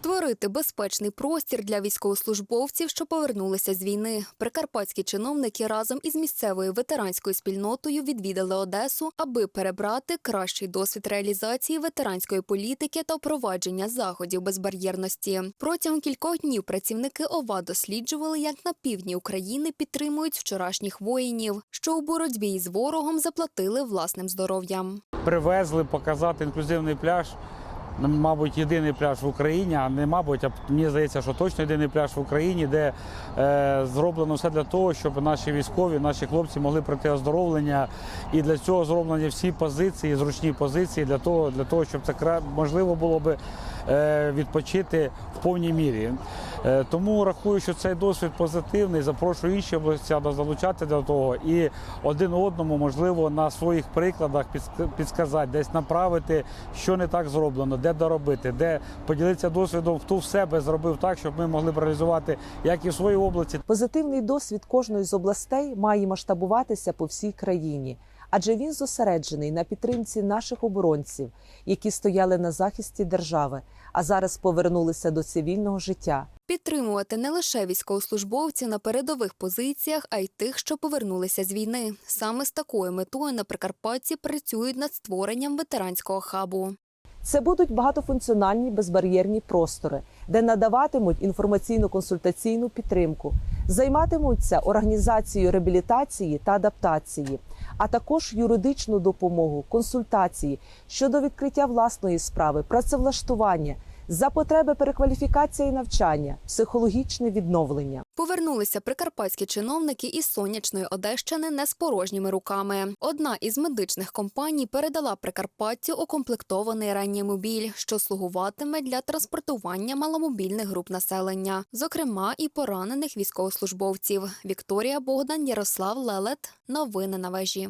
Створити безпечний простір для військовослужбовців, що повернулися з війни. Прикарпатські чиновники разом із місцевою ветеранською спільнотою відвідали Одесу, аби перебрати кращий досвід реалізації ветеранської політики та впровадження заходів безбар'єрності. Протягом кількох днів працівники ОВА досліджували, як на півдні України підтримують вчорашніх воїнів, що у боротьбі із ворогом заплатили власним здоров'ям. привезли показати інклюзивний пляж. Ну, Мабуть, єдиний пляж в Україні, а не мабуть, а мені здається, що точно єдиний пляж в Україні, де е, зроблено все для того, щоб наші військові, наші хлопці могли пройти оздоровлення. І для цього зроблені всі позиції, зручні позиції для того, для того щоб це можливо було би е, відпочити в повній мірі. Е, тому рахую, що цей досвід позитивний. Запрошую інші області залучати до того і один одному, можливо, на своїх прикладах підсказати, десь направити, що не так зроблено, де доробити, де поділитися досвідом, хто в себе зробив так, щоб ми могли б реалізувати як і в своїй області, Позитивний досвід кожної з областей має масштабуватися по всій країні, адже він зосереджений на підтримці наших оборонців, які стояли на захисті держави, а зараз повернулися до цивільного життя. Підтримувати не лише військовослужбовців на передових позиціях, а й тих, що повернулися з війни. Саме з такою метою на Прикарпатті працюють над створенням ветеранського хабу. Це будуть багатофункціональні безбар'єрні простори, де надаватимуть інформаційно-консультаційну підтримку, займатимуться організацією реабілітації та адаптації, а також юридичну допомогу, консультації щодо відкриття власної справи, працевлаштування, за потреби перекваліфікація і навчання, психологічне відновлення. Повернулися прикарпатські чиновники із сонячної Одещини не з порожніми руками. Одна із медичних компаній передала Прикарпаттю укомплектований реанімобіль, що слугуватиме для транспортування маломобільних груп населення, зокрема і поранених військовослужбовців. Вікторія Богдан, Ярослав Лелет. Новини на вежі.